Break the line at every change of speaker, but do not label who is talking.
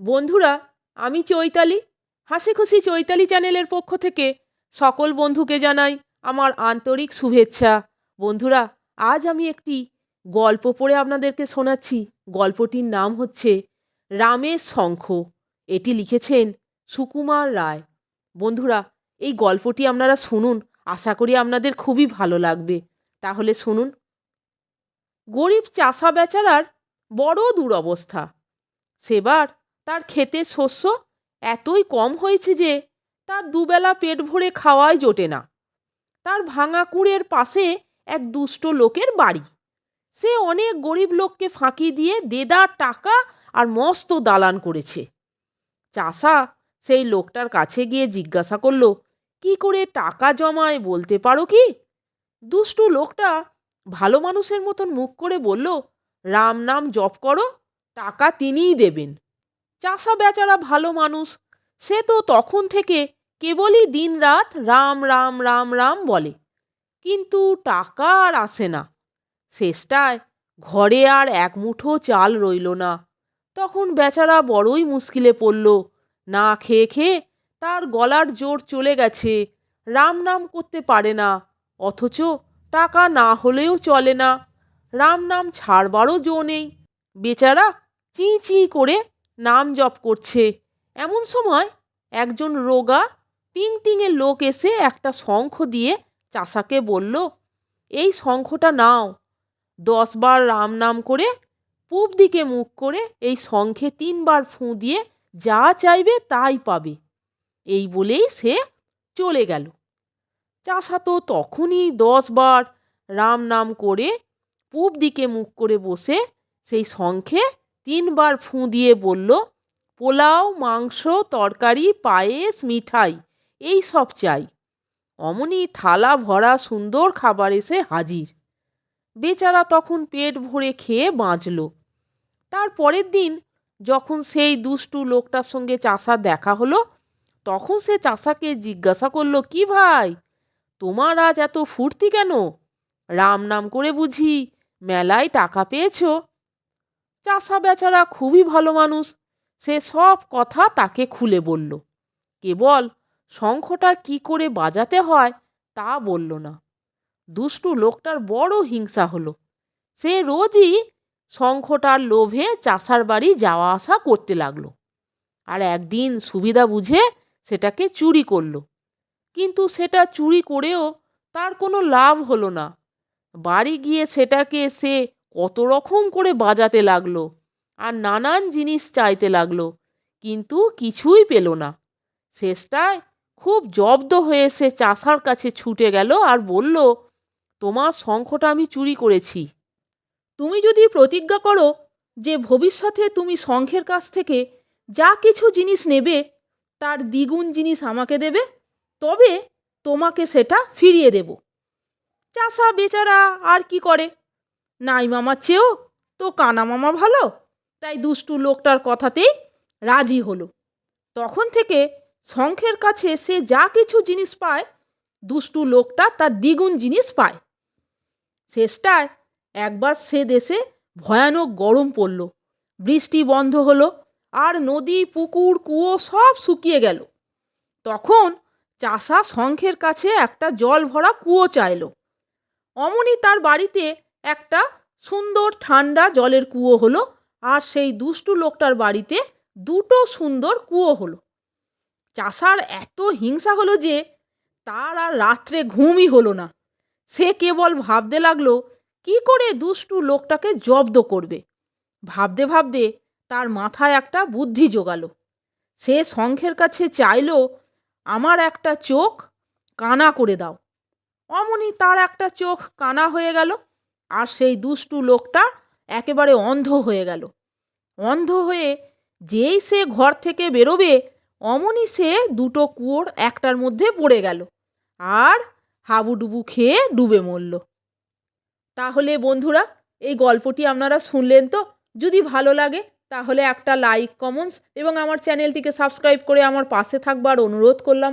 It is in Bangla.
বন্ধুরা, আমি চৈতালি। হাসি খুশি চৈতালি চ্যানেলের পক্ষ থেকে সকল বন্ধুকে জানাই আমার আন্তরিক শুভেচ্ছা। বন্ধুরা, আজ আমি একটি গল্প পড়ে আপনাদেরকে শোনাচ্ছি। গল্পটির নাম হচ্ছে রামের শঙ্খ। এটি লিখেছেন সুকুমার রায়। বন্ধুরা, এই গল্পটি আপনারা শুনুন। আশা করি আপনাদের খুবই ভালো লাগবে। তাহলে শুনুন। গরিব চাষা বেচারার বড় দুরবস্থা। সেবার তার ক্ষেতের শস্য এতই কম হয়েছে যে তার দুবেলা পেট ভরে খাওয়াই জোটে না। তার ভাঙা কুঁড়ের পাশে এক দুষ্ট লোকের বাড়ি। সে অনেক গরিব লোককে ফাঁকি দিয়ে দেদার টাকা আর মস্ত দালান করেছে। চাষা সেই লোকটার কাছে গিয়ে জিজ্ঞাসা করল, কি করে টাকা জমায় বলতে পারো কি? দুষ্টু লোকটা ভালো মানুষের মতন মুখ করে বলল, রাম নাম জপ করো, টাকা তিনিই দেবেন। চাষা বেচারা ভালো মানুষ, সে তো তখন থেকে কেবলই দিনরাত রাম রাম রাম রাম বলে। কিন্তু টাকা আর আসে না। শেষটায় ঘরে আর এক মুঠো চাল রইল না। তখন বেচারা বড়ই মুশকিলে পড়ল। না খেয়ে খেয়ে তার গলার জোর চলে গেছে। রাম নাম করতে পারে না, অথচ টাকা না হলেও চলে না। রাম নাম ছাড়বারও জো নেই। বেচারা চিঁ চিঁ করে নাম জপ করছে। এমন সময় একজন রোগা টিং টিংয়ের লোক এসে একটা শঙ্খ দিয়ে চাষাকে বলল, এই শঙ্খটা নাও। দশবার রাম নাম করে পূব দিকে মুখ করে এই শঙ্খে তিনবার ফুঁ দিয়ে যা চাইবে তাই পাবে। এই বলেই সে চলে গেল। চাষা তো তখনই দশবার রাম নাম করে পূব দিকে মুখ করে বসে সেই শঙ্খে তিনবার ফুঁ দিয়ে বলল, পোলাও, মাংস, তরকারি, পায়েস, মিঠাই, এই সব চাই। অমনি থালা ভরা সুন্দর খাবার এসে হাজির। বেচারা তখন পেট ভরে খেয়ে বাঁচল। তার পরের দিন যখন সেই দুষ্টু লোকটার সঙ্গে চাষা দেখা হলো, তখন সে চাষাকে জিজ্ঞাসা করল, কি ভাই, তোমার আজ এত ফুর্তি কেন? রাম নাম করে বুঝি মেলায় টাকা পেয়েছ? চাষা বেচারা খুবই ভালো মানুষ। সে সব কথা তাকে খুলে বলল। কেবল শঙ্খটা কি করে বাজাতে হয় তা বলল না। দুষ্টু লোকটার বড় হিংসা হলো। সে রোজই শঙ্খটার লোভে চাষার বাড়ি যাওয়া আসা করতে লাগল। আর একদিন সুবিধা বুঝে সেটাকে চুরি করল। কিন্তু সেটা চুরি করেও তার কোনো লাভ হলো না। বাড়ি গিয়ে সেটাকে সে কত রকম করে বাজাতে লাগল আর নানান জিনিস চাইতে লাগল, কিন্তু কিছুই পেল না। শেষটায় খুব জব্দ হয়ে সে চাষার কাছে ছুটে গেল আর বলল, তোমার শঙ্খটা আমি চুরি করেছি। তুমি যদি প্রতিজ্ঞা করো যে ভবিষ্যতে তুমি শঙ্খের কাছ থেকে যা কিছু জিনিস নেবে, তার দ্বিগুণ জিনিস আমাকে দেবে, তবে তোমাকে সেটা ফিরিয়ে দেব। চাষা বেচারা আর কি করে? নাই মামার চেয়েও তো কানা মামা ভালো। তাই দুষ্টু লোকটার কথাতেই রাজি হলো। তখন থেকে শঙ্খের কাছে সে যা কিছু জিনিস পায়, দুষ্টু লোকটা তার দ্বিগুণ জিনিস পায়। শেষটায় একবার সে দেশে ভয়ানক গরম পড়ল। বৃষ্টি বন্ধ হলো আর নদী, পুকুর, কুয়ো সব শুকিয়ে গেল। তখন চাষা শঙ্খের কাছে একটা জল ভরা কুয়ো চাইল। অমনি তার বাড়িতে একটা সুন্দর ঠান্ডা জলের কুয়ো হলো আর সেই দুষ্টু লোকটার বাড়িতে দুটো সুন্দর কুয়ো হলো। চাষার এত হিংসা হলো যে তার আর রাত্রে ঘুমই হলো না। সে কেবল ভাবতে লাগল, কি করে দুষ্টু লোকটাকে জব্দ করবে? ভাবতে ভাবতে তার মাথায় একটা বুদ্ধি জোগালো। সে শঙ্খের কাছে চাইল, আমার একটা চোখ কানা করে দাও। অমনি তার একটা চোখ কানা হয়ে গেল। আর সেই দুষ্টু লোকটা একেবারে অন্ধ হয়ে গেল। অন্ধ হয়ে যেই সে ঘর থেকে বেরোবে, অমনি সে দুটো কুয়োর একটার মধ্যে পড়ে গেল আর হাবুডুবু খেয়ে ডুবে মরল। তাহলে বন্ধুরা, এই গল্পটি আপনারা শুনলেন তো? যদি ভালো লাগে, তাহলে একটা লাইক, কমেন্টস এবং আমার চ্যানেলটিকে সাবস্ক্রাইব করে আমার পাশে থাকবার অনুরোধ করলাম।